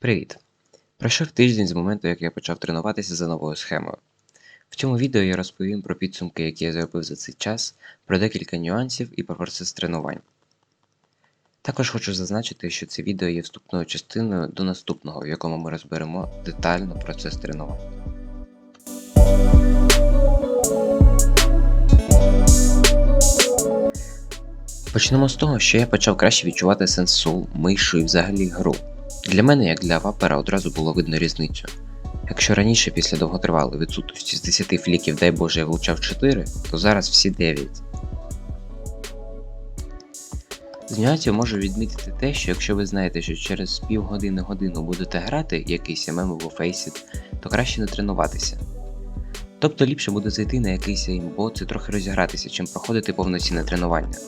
Привіт! Пройшов тиждень з моменту, як я почав тренуватися за новою схемою. В цьому відео я розповім про підсумки, які я зробив за цей час, про декілька нюансів і про процес тренувань. Також хочу зазначити, що це відео є вступною частиною до наступного, в якому ми розберемо детально процес тренувань. Почнемо з того, що я почав краще відчувати сенсу, мишу і взагалі гру. Для мене, як для вапера, одразу було видно різницю. Якщо раніше після довготривалої відсутності з 10 фліків, дай Боже, я влучав 4, то зараз всі 9. З нюансів можу відмітити те, що якщо ви знаєте, що через півгодини годину будете грати якийсь ММ або Faceit, то краще не тренуватися. Тобто ліпше буде зайти на якийсь еймбот і трохи розігратися, чим проходити повноцінне тренування.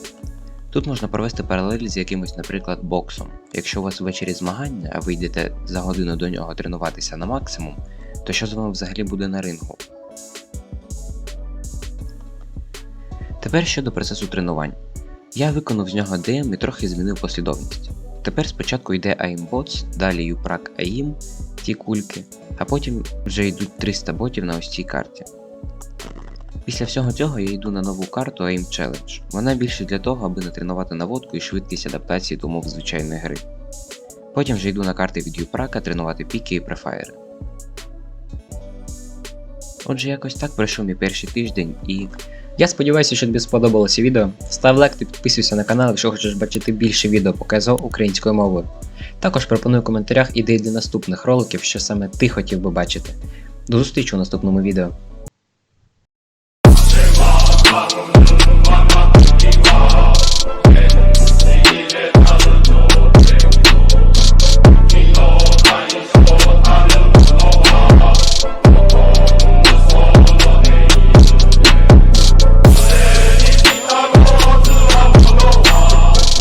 Тут можна провести паралель з якимось, наприклад, боксом. Якщо у вас ввечері змагання, а ви йдете за годину до нього тренуватися на максимум, то що з вами взагалі буде на рингу? Тепер щодо процесу тренувань. Я виконав з нього DM і трохи змінив послідовність. Тепер спочатку йде AIMBOTS, далі UPRAC AIM, ті кульки, а потім вже йдуть 300 ботів на ось цій карті. Після всього цього я йду на нову карту AIM Challenge. Вона більше для того, аби натренувати наводку і швидкість адаптації до умов звичайної гри. Потім вже йду на карти від Юпрака тренувати піки і префайри. Отже, якось так пройшов мій перший тиждень і. Я сподіваюся, що тобі сподобалося відео. Став лайк та підписуйся на канал, якщо хочеш бачити більше відео по КСО українською мовою. Також пропоную в коментарях ідеї для наступних роликів, що саме ти хотів би бачити. До зустрічі у наступному відео. problem.